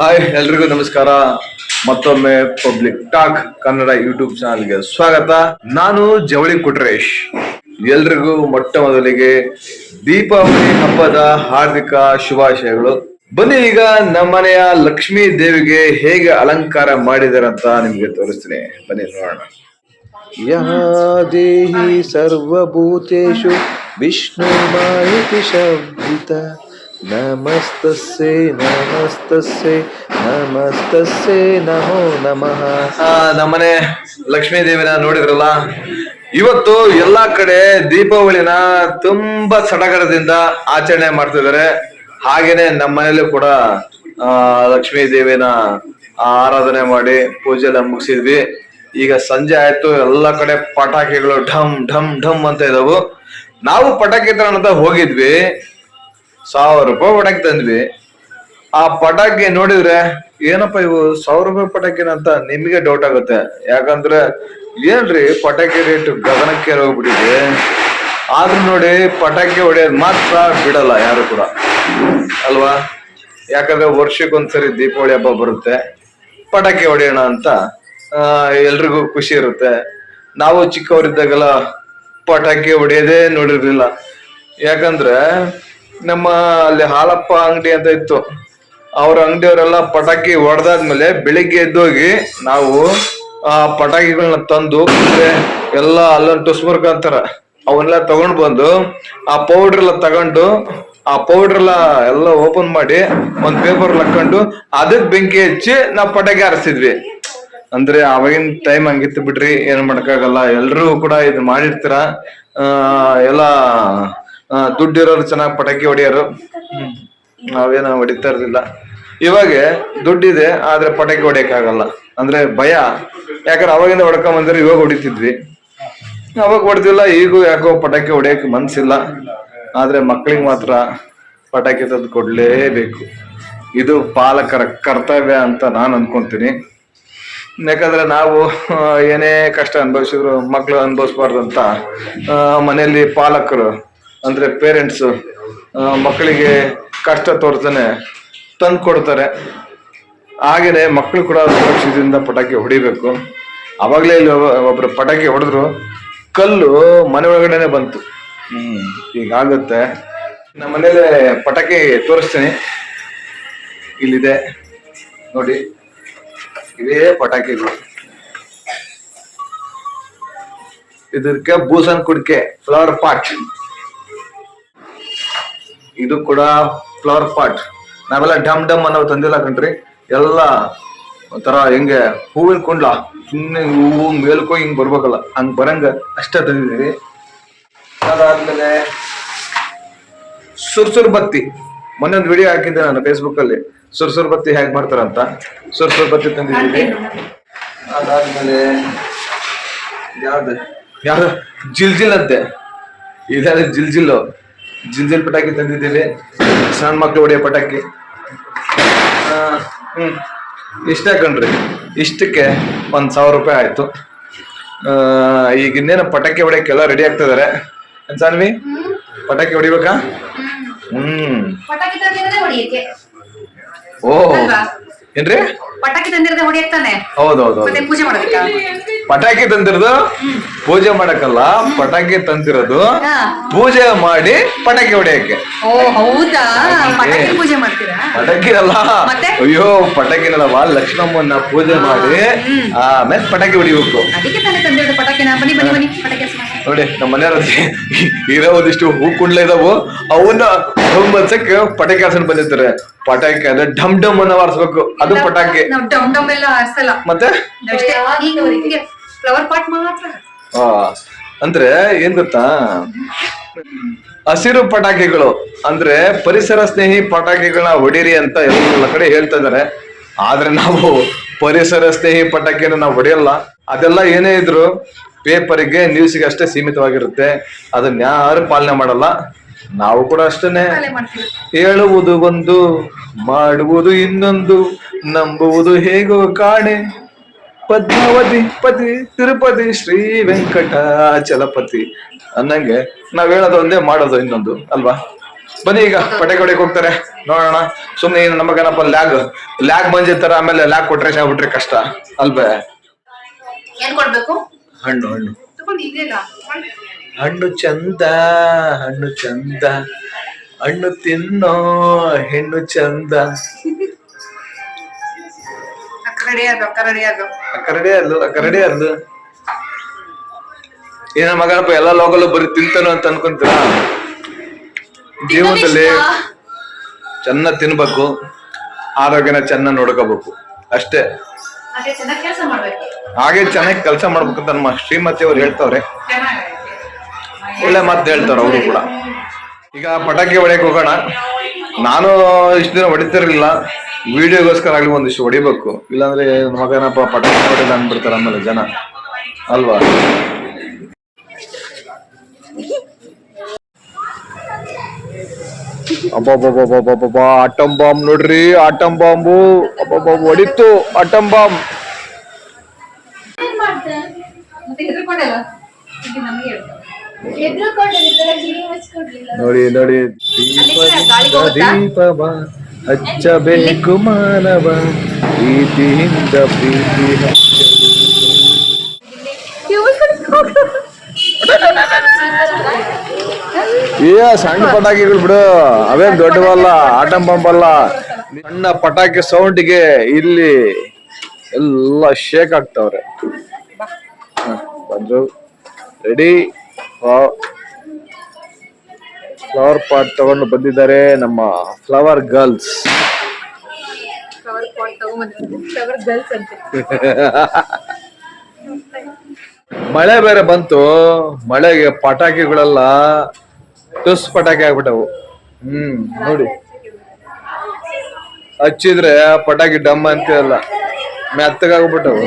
Hi ಎಲ್ರಿಗೂ ನಮಸ್ಕಾರ. ಮತ್ತೊಮ್ಮೆ ಪಬ್ಲಿಕ್ ಟಾಕ್ ಕನ್ನಡ ಯೂಟ್ಯೂಬ್ ಚಾನಲ್ಗೆ ಸ್ವಾಗತ. ನಾನು ಜವಳಿ ಕುಟ್ರೇಶ್. ಎಲ್ರಿಗೂ ಮೊಟ್ಟ ಮೊದಲಿಗೆ ದೀಪಾವಳಿ ಹಬ್ಬದ ಹಾರ್ದಿಕ ಶುಭಾಶಯಗಳು. ಬನ್ನಿ ಈಗ ನಮ್ಮನೆಯ ಲಕ್ಷ್ಮೀ ದೇವಿಗೆ ಹೇಗೆ ಅಲಂಕಾರ ಮಾಡಿದಾರಂತ ನಿಮ್ಗೆ ತೋರಿಸ್ತೀನಿ. ಬನ್ನಿ ನೋಡೋಣ. ಯಹ ದೇಹಿ ಸರ್ವಭೂತೇಶು ವಿಷ್ಣು ಮಾಹಿತಿ ಶಬ್ದಿತ. ನಮಸ್ತಸ್ಸೇ ನಮಸ್ತಸ್ಸೇ ನಮಸ್ತಸ್ಸೇ ನಮೋ ನಮಃ ನಮ್ಮನೆ ಲಕ್ಷ್ಮೀ ದೇವಿನ ನೋಡಿದ್ರಲ್ಲ, ಇವತ್ತು ಎಲ್ಲಾ ಕಡೆ ದೀಪಾವಳಿನ ತುಂಬಾ ಸಡಗರದಿಂದ ಆಚರಣೆ ಮಾಡ್ತಿದ್ದಾರೆ. ಹಾಗೇನೆ ನಮ್ಮ ಮನೇಲೂ ಕೂಡ, ಆ ಲಕ್ಷ್ಮೀ ದೇವಿನ ಆರಾಧನೆ ಮಾಡಿ ಪೂಜೆ ಎಲ್ಲ ಮುಗಿಸಿದ್ವಿ. ಈಗ ಸಂಜೆ ಆಯ್ತು, ಎಲ್ಲ ಕಡೆ ಪಟಾಕಿಗಳು ಢಮ್ ಢಮ್ ಢಮ್ ಅಂತ ಇದಾವು. ನಾವು ಪಟಾಕಿ ಅಂತ ಹೋಗಿದ್ವಿ. ಸಾವಿರ ರೂಪಾಯಿ ಪಟಾಕಿ ತಂದ್ವಿ. ಆ ಪಟಾಕಿ ನೋಡಿದ್ರೆ, ಏನಪ್ಪ ಇವು ಸಾವಿರ ರೂಪಾಯಿ ಪಟಾಕಿನ ಅಂತ ನಿಮಗೆ ಡೌಟ್ ಆಗುತ್ತೆ. ಯಾಕಂದ್ರೆ ಏನ್ರಿ ಪಟಾಕಿ ರೇಟ್ ಗಗನಕ್ಕೆ ಹೋಗ್ಬಿಟ್ಟಿದೆ ಆದ್ರೂ ನೋಡಿ ಪಟಾಕಿ ಹೊಡೆಯೋದು ಮಾತ್ರ ಬಿಡಲ್ಲ ಯಾರು ಕೂಡ. ಅಲ್ವಾ? ಯಾಕಂದ್ರೆ ವರ್ಷಕ್ಕೊಂದ್ಸರಿ ದೀಪಾವಳಿ ಹಬ್ಬ ಬರುತ್ತೆ. ಪಟಾಕಿ ಹೊಡೆಯೋಣ ಅಂತ ಎಲ್ರಿಗೂ ಖುಷಿ ಇರುತ್ತೆ. ನಾವು ಚಿಕ್ಕವರಿದ್ದಾಗೆಲ್ಲ ಪಟಾಕಿ ಹೊಡೆಯೋದೇ ನೋಡಿರ್ಲಿಲ್ಲ. ಯಾಕಂದ್ರೆ ನಮ್ಮ ಅಲ್ಲಿ ಹಾಲಪ್ಪ ಅಂಗಡಿ ಅಂತ ಇತ್ತು. ಅವ್ರ ಅಂಗಡಿಯವರೆಲ್ಲ ಪಟಾಕಿ ಹೊಡೆದಾದ್ಮೇಲೆ ಬೆಳಿಗ್ಗೆ ಎದ್ದೋಗಿ ನಾವು ಆ ಪಟಾಕಿಗಳನ್ನ ತಂದು ಎಲ್ಲ ಅಲ್ಲೊಂದು ಟುಸ್ಮರ್ಕ್ ಅಂತಾರ ಅವನ್ನೆಲ್ಲ ತಗೊಂಡ್ ಬಂದು, ಆ ಪೌಡರ್ ಎಲ್ಲ ತಗೊಂಡು, ಆ ಪೌಡರ್ ಎಲ್ಲ ಎಲ್ಲ ಓಪನ್ ಮಾಡಿ ಒಂದ್ ಪೇಪರ್ ಹಾಕೊಂಡು ಅದಕ್ ಬೆಂಕಿ ಹಚ್ಚಿ ನಾವು ಪಟಾಕಿ ಹಾರಿಸಿದ್ವಿ ಅಂದ್ರೆ ಅವಾಗಿನ ಟೈಮ್ ಹಂಗಿತ್ತು ಬಿಡ್ರಿ, ಏನ್ ಮಾಡಕ್ಕಾಗಲ್ಲ. ಎಲ್ರೂ ಕೂಡ ಇದು ಮಾಡಿರ್ತೀರ. ಎಲ್ಲ ದುಡ್ಡಿರೋರು ಚೆನ್ನಾಗಿ ಪಟಾಕಿ ಹೊಡಿಯೋರು. ನಾವೇನೋ ಹೊಡಿತಾ ಇರ್ಲಿಲ್ಲ. ಇವಾಗ ದುಡ್ಡಿದೆ, ಆದ್ರೆ ಪಟಾಕಿ ಹೊಡೆಯಕ್ಕಾಗಲ್ಲ. ಅಂದ್ರೆ ಭಯ. ಯಾಕಂದ್ರೆ ಅವಾಗಿಂದ ಹೊಡ್ಕೊಂಡ್ ಬಂದ್ರೆ, ಇವಾಗ ಹೊಡಿತಿದ್ವಿ. ಅವಾಗ ಹೊಡೆದಿಲ್ಲ, ಈಗೂ ಯಾಕೋ ಪಟಾಕಿ ಹೊಡಿಯಕ್ ಮನ್ಸಿಲ್ಲ. ಆದ್ರೆ ಮಕ್ಳಿಗೆ ಮಾತ್ರ ಪಟಾಕಿ ತಂದು ಕೊಡ್ಲೇಬೇಕು. ಇದು ಪಾಲಕರ ಕರ್ತವ್ಯ ಅಂತ ನಾನು ಅನ್ಕೊಂತೀನಿ. ಯಾಕಂದ್ರೆ ನಾವು ಏನೇ ಕಷ್ಟ ಅನುಭವಿಸಿದ್ರು ಮಕ್ಕಳು ಅನುಭವಿಸ್ಬಾರ್ದು ಮನೆಯಲ್ಲಿ ಪಾಲಕರು ಅಂದ್ರೆ ಪೇರೆಂಟ್ಸ್ ಮಕ್ಕಳಿಗೆ ಕಷ್ಟ ತೋರ್ತಾನೆ ತಂದು ಕೊಡ್ತಾರೆ. ಹಾಗೆಯೇ ಮಕ್ಕಳು ಕೂಡ ಸುರಕ್ಷಿತದಿಂದ ಪಟಾಕಿ ಹೊಡಿಬೇಕು. ಅವಾಗಲೇ ಇಲ್ಲಿ ಒಬ್ಬ- ಒಬ್ರು ಪಟಾಕಿ ಹೊಡೆದ್ರು ಕಲ್ಲು ಮನೆ ಒಳಗಡೆನೆ ಬಂತು. ಹ್ಮ್. ಹೀಗಾಗುತ್ತೆ ನಮ್ಮ ಮನೇಲೆ ಪಟಾಕಿ ತೋರಿಸ್ತೀನಿ. ಇಲ್ಲಿದೆ. ನೋಡಿ. ಇದೇ ಪಟಾಕಿಗಳು. ಇದಕ್ಕೆ ಬೂಸನ್ ಕುಡಿಕೆ ಫ್ಲವರ್ ಪಾಟ್ ಇದು ಕೂಡ ಫ್ಲವರ್ ಪಾಟ್ ನಾವೆಲ್ಲ ಡಮ್ ಡಮ್ ಅನ್ನೋ ತಂದಿಲ್ಲ ಕಣ್ರಿ. ಎಲ್ಲ ಒಂಥರ ಹೆಂಗೆ ಹೂವಿನ ಕುಂಡ್ಲ. ಸುಮ್ಮನೆ ಹೂವು ಮೇಲ್ಕೋ ಹಿಂಗ್ ಬರ್ಬೇಕಲ್ಲ. ಹಂಗ್ ಬರಂಗ ಅಷ್ಟೇ ತಂದಿದ್ದೀವಿ. ಅದಾದ್ಮೇಲೆ ಸುರ್ಸುರ್ ಬತ್ತಿ ಮೊನ್ನೆ ಒಂದು ವಿಡಿಯೋ ಹಾಕಿದ್ದೆ ನಾನು ಫೇಸ್ಬುಕ್ ಅಲ್ಲಿ. ಸುರ್ಸುರ್ ಬತ್ತಿ ಹೇಗೆ ಮಾಡ್ತಾರಂತ. ಸುರ್ಸುರ್ ಬತ್ತಿ ತಂದಿದ್ದೀವಿ. ಅದಾದ್ಮೇಲೆ ಯಾವ್ದು? ಯಾವ್ದು? ಜಿಲ್ ಜಿಲ್ ಅಂತೆ. ಇದಾದ್ರೆ ಜಿಲ್ ಜಿಲ್ಲು ಜಿಲ್ ಜಿಲ್ ಪಟಾಕಿ ತಂದಿದ್ದೀವಿ ಸಣ್ಣ ಮಕ್ಕಳು ಹೊಡೆಯೋ ಪಟಾಕಿ. ಇಷ್ಟ ಕಣ್ರಿ ಇಷ್ಟಕ್ಕೆ ಒಂದ್ ಸಾವಿರ ರೂಪಾಯಿ ಆಯ್ತು. ಈಗ ಇನ್ನೇನು ಪಟಾಕಿ ಹೊಡೆಯಕ್ಕೆಲ್ಲ ರೆಡಿ ಆಗ್ತಿದಾರೆ ಏನ್ ಸಾನ್ವಿ? ಪಟಾಕಿ ಹೊಡಿಬೇಕಾ? ಹ್ಮ್. ಓ? ಏನ್ರಿ? ಪಟಾಕಿ ತಂದಿರದ ಹೊಡಿಯಕ್ ತಾನೆ ಹೌದೌದು ಮತ್ತೆ ಪೂಜೆ ಮಾಡೋದಕ್ಕ? ಪಟಾಕಿ ತಂದಿರೋದು? ಪೂಜೆ ಮಾಡಕ್ಕಲ್ಲ ಪಟಾಕಿ ತಂದಿರೋದು. ಪೂಜೆ ಮಾಡಿ ಪಟಾಕಿ ಹೊಡೆಯಕ್ಕೆ. ಓ ಹೌದಾ? ಪಟಾಕಿ. ಪೂಜೆ ಮಾಡ್ತೀರಾ? ಪಟಾಕಿ ಅಲ್ಲ? ಅಯ್ಯೋ ಪಟಾಕಿನಲ್ಲವ ಲಕ್ಷ್ಮಮ್ಮನ್ನ ಪೂಜೆ ಮಾಡಿ ಆಮೇಲೆ ಪಟಾಕಿ ಹೊಡಿಬೇಕು. ಅದಕ್ಕೆ ತಾನೇ ತಂದಿರೋದು ಪಟಾಕಿನ. ಬನ್ನಿ ಬನ್ನಿ ಬನ್ನಿ ಪಟಾಕಿ. ನೋಡಿ ನಮ್ಮ ಮನೆಯವ್ರ ಇರೋ ಒಂದಿಷ್ಟು ಹೂ ಕುಂಡ್ಲ ಇದಾವು. ಅವನ್ನ ಮನ್ಸಕ್ ಪಟಾಕಿ ಹಾರ್ಸ್ ಬಂದಿರ್ತಾರೆ. ಪಟಾಕಿ ಅಂದ್ರೆ ಡಮ್ ಡಮ್ ಅನ್ನ ಹಾರಿಸ್ಬೇಕು. ಅದು ಪಟಾಕಿ. ನಾವು ಡಮ್ ಡಮ್ ಎಲ್ಲ ಹಾರಿಸಲ್ಲ. ಮತ್ತೆ? ಫ್ಲವರ್ ಪಾಟ್ ಮಾತ್ರ. ಆ, ಅಂದ್ರೆ ಏನ್ ಗೊತ್ತಾ? ಹಸಿರು ಪಟಾಕಿಗಳು ಅಂದ್ರೆ ಪರಿಸರ ಸ್ನೇಹಿ ಪಟಾಕಿಗಳನ್ನ ಹೊಡೀರಿ ಅಂತ ಎಲ್ಲ ಕಡೆ ಹೇಳ್ತಾ ಇದಾರೆ ಆದ್ರೆ ನಾವು ಪರಿಸರ ಸ್ನೇಹಿ ಪಟಾಕಿಯನ್ನು ನಾವು ಹೊಡೆಯಲ್ಲ. ಅದೆಲ್ಲ ಏನೇ ಇದ್ರು ಪೇಪರ್ಗೆ ನ್ಯೂಸ್ಗೆ ಅಷ್ಟೇ ಸೀಮಿತವಾಗಿರುತ್ತೆ. ಅದನ್ನ ಯಾರು ಪಾಲನೆ ಮಾಡಲ್ಲ. ನಾವು ಕೂಡ ಅಷ್ಟೇನೆ. ಹೇಳುವುದು ಒಂದು ಮಾಡುವುದು ಇನ್ನೊಂದು ನಂಬುವುದು ಹೇಗೋ ಕಾಣೆ. ಪದ್ಮಾವತಿ ಪತಿ ತಿರುಪತಿ ಶ್ರೀ ವೆಂಕಟಾಚಲಪತಿ. ಅನ್ನಂಗೆ ನಾವ್ ಹೇಳೋದು ಒಂದೇ ಮಾಡೋದು ಇನ್ನೊಂದು ಅಲ್ವಾ? ಬನ್ನಿ ಈಗ ಪಟೆ ಹೋಗ್ತಾರೆ. ನೋಡೋಣ. ಸುಮ್ನೆ ಏನು ನಮಗೇನಪ್ಪ ಲ್ಯಾಗ್ ಲ್ಯಾಗ್ ಬಂದಿರ್ತಾರ ಆಮೇಲೆ ಲ್ಯಾಗ್ ಕೊಟ್ರೆ ಆಗ್ಬಿಟ್ರೆ ಕಷ್ಟ. ಅಲ್ವೇ? ಏನ್ ಕೊಡ್ಬೇಕು? ಹಣ್ಣು ಹಣ್ಣು. ಹಣ್ಣು ಚಂದ ಹಣ್ಣು ಚಂದ. ಹಣ್ಣು ತಿನ್ನೋ ಹೆಣ್ಣು ಚಂದ. ಕರಡಿ ಅಲ್ಲು ಕರಡಿ ಅಲ್ಲು ಏನ ಮಗನಪ್ಪ ಎಲ್ಲಾ ಲೋಕಲ್ ಬರೀ ತಿಂತಾನು ಅಂತ ಅನ್ಕೊಂತೀರ? ಜೀವನದಲ್ಲಿ ಚೆನ್ನಾಗ್ ತಿನ್ಬೇಕು ಆರೋಗ್ಯನ ಚೆನ್ನಾಗ್ ನೋಡ್ಕೋಬೇಕು. ಅಷ್ಟೇ. ಹಾಗೆ ಚೆನ್ನಾಗಿ ಕೆಲಸ ಮಾಡ್ಬೇಕಂತ ನಮ್ಮ ಶ್ರೀಮತಿ ಅವ್ರು ಹೇಳ್ತಾವ್ರೆ. ಒಳ್ಳೆ ಮಾತು ಹೇಳ್ತಾರ ಅವರು ಕೂಡ. ಈಗ ಪಟಾಕಿ ಹೊಡೆಯಕ್ ಹೋಗೋಣ. ನಾನು ಇಷ್ಟು ದಿನ ಹೊಡಿತಿರ್ಲಿಲ್ಲ. ವಿಡಿಯೋಗೋಸ್ಕರ ಆಗ್ಲಿ ಒಂದಿಷ್ಟು ಹೊಡಿಬೇಕು. ಇಲ್ಲಾಂದ್ರೆ ಮಗನಪ್ಪ ಪಟಾಕಿ ಹೊಡೆದ ಅಂದ್ಬಿಡ್ತಾರ ಆಮೇಲೆ ಜನ. ಅಲ್ವಾ? ಅಬ್ಬಬ್ಬಬ್ಬಬ್ಬಬ್ಬಬ್ಬ, ಆಟಂ ಬಾಂಬ್ ನೋಡ್ರಿ, ಆಟಂ ಬಾಂಬು. ಅಬ್ಬಬ್ಬಬ್ಬ ಹೊಡಿತು, ಆಟಂ ಬಾಂಬ್. ನೋಡಿ ನೋಡಿ ದೀಪ ಹಚ್ಚಬೇಕು ಮಾನವ ಪ್ರೀತಿಯಿಂದ ಪ್ರೀತಿ ಏ ಸಣ್ಣ ಪಟಾಕಿಗಳು ಬಿಡು. ಅವೇನ್ ದೊಡ್ಡವಲ್ಲ ಆಟಂ ಪಂಪ್ ಅಲ್ಲ ಸಣ್ಣ ಪಟಾಕಿ ಸೌಂಡ್ಗೆ ಇಲ್ಲಿ ಎಲ್ಲ ಶೇಕ್ ಆಗ್ತಾವ್ರೆ ಬಂದ್ರು. ರೆಡಿ ಫ್ಲವರ್ ಪಾಟ್ ತಗೊಂಡು ಬಂದಿದ್ದಾರೆ ನಮ್ಮ ಫ್ಲವರ್ ಗರ್ಲ್ಸ್ ಮಳೆ ಬೇರೆ ಬಂತು. ಮಳೆಗೆ ಪಟಾಕಿಗಳೆಲ್ಲ ಟುಸ್ ಪಟಾಕಿ ಆಗ್ಬಿಟ್ಟವು. ಹ್ಮ್ ನೋಡಿ. ಹಚ್ಚಿದ್ರೆ ಪಟಾಕಿ ಡಮ್ ಅಂತೀವಲ್ಲ ಮೆತ್ತಗಾಗ್ಬಿಟ್ಟವು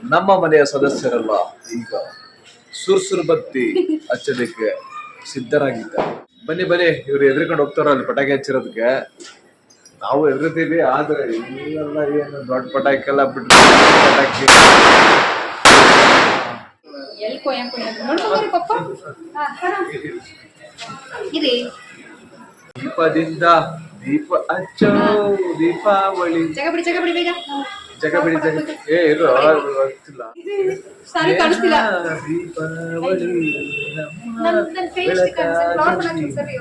ನಮ್ಮ ಮನೆಯ ಸದಸ್ಯರಲ್ಲ ಈಗ. ಸುರ್ಸುರ್ ಬತ್ತಿ ಹಚ್ಚೋದಕ್ಕೆ ಸಿದ್ಧರಾಗಿದ್ದಾರೆ. ಬನ್ನಿ ಬನ್ನಿ ಇವ್ರು ಎದ್ರಿಕೊಂಡು ಹೋಗ್ತಾರ ಅಲ್ಲಿ ಪಟಾಕಿ ಹಚ್ಚಿರೋದಕ್ಕೆ. ನಾವು ಎದುರ್ತೀವಿ ಆದ್ರೆ ಇಲ್ಲೆಲ್ಲ ಏನು ದೊಡ್ಡ ಪಟಾಕಿ? ಎಲ್ಲ ಬಿಟ್ರೆ ಪಟಾಕಿ ದೀಪದಿಂದ ದೀಪ ಹಚ್ಚೋ ದೀಪಾವಳಿ. ಜಗ ಬಿಡಿ ಜಗ ಬಿಡಿ ಬೇಗ ಜಗ ಬಿಡಿ ಜಗ ಏ ಇರು ಗೊತ್ತಿಲ್ಲ ಸಾರಿ ಕಾಣಿಸ್ತಿಲ್ಲ ದೀಪಾವಳಿ ನಮ್ಮ ನನ್ ನನ್ ಫೇಸ್ ಕಾಣಿಸ್ತಿಲ್ಲ ಫ್ಲವರ್ ಬೆಳಕಾಗಲಿ. ಸರಿ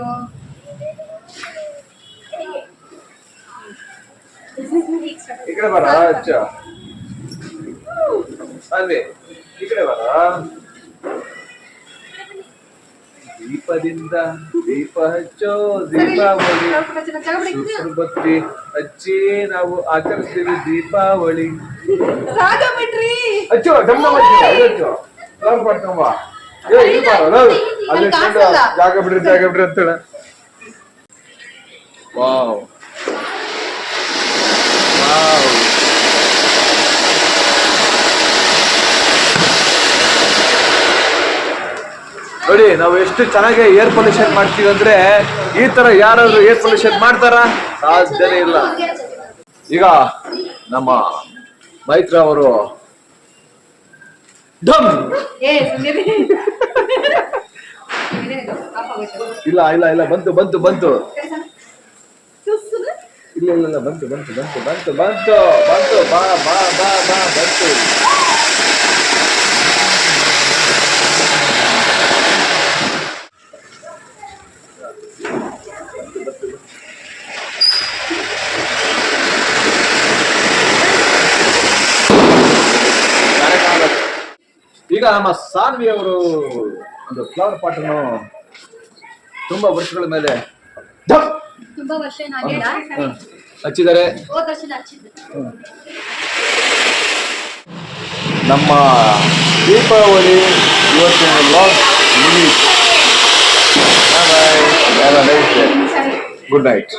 ಈ ಕಡೆ ಬರ ಹಚ್ಚ ಅಲ್ಲಿ ಈ ಕಡೆ ಬರ ದೀಪದಿಂದ ದೀಪ ಹಚ್ಚೋ ದೀಪಾವಳಿ. ಬತ್ತಿ ಹಚ್ಚಿ ನಾವು ಆಚರಿಸ್ತೀವಿ ದೀಪಾವಳಿ. ಹಚ್ಚೋ ಡಮ್ಮ ಹಚ್ಚು. ಫ್ಲವರ್ ಮಾಡ್ಕೊಂಬ ಏ ಇಲ್ಲಿ ಬಾರ ಅಲ್ಲಿ ಅಲ್ಲಿ ಜಾಗ ಬಿಡ್ರಿ ಜಾಗ ಬಿಡ್ರಿ ಅಂತೇಳ. ವಾವ್. ನೋಡಿ ನಾವು ಎಷ್ಟು ಚೆನ್ನಾಗಿ ಏರ್ ಪೊಲ್ಯೂಷನ್ ಮಾಡ್ತೀವಿ ಅಂದ್ರೆ ಈ ತರ ಯಾರಾದ್ರೂ ಏರ್ ಪೊಲ್ಯೂಷನ್ ಮಾಡ್ತಾರ? ಸಾಧ್ಯನೇ ಇಲ್ಲ. ಈಗ ನಮ್ಮ ಮೈತ್ರ ಅವರು ಆಫ್ ಇಲ್ಲ ಇಲ್ಲ ಇಲ್ಲ ಬಂತು ಬಂತು ಬಂತು. ಇಲ್ಲ ಇಲ್ಲ ಇಲ್ಲ ಬಂತು ಬಂತು ಬಂತು ಬಂತು ಬಂತು ಬಂತು ಬಾ ಬಾ ಬಾ ಬಾ ಬಂತು. ನಮ್ಮ ಸಾನ್ವಿ ಅವರು ಒಂದು ಫ್ಲವರ್ ಪಾಟ್ ಅನ್ನು ತುಂಬಾ ವರ್ಷಗಳ ಮೇಲೆ ತುಂಬಾ ವರ್ಷ. ಹಚ್ಚಿದ್ದಾರೆ. ನಮ್ಮ ದೀಪಾವಳಿ ಇವತ್ತಿನ ಲಾಗ್ ಮುಗೀತು ಗುಡ್ ನೈಟ್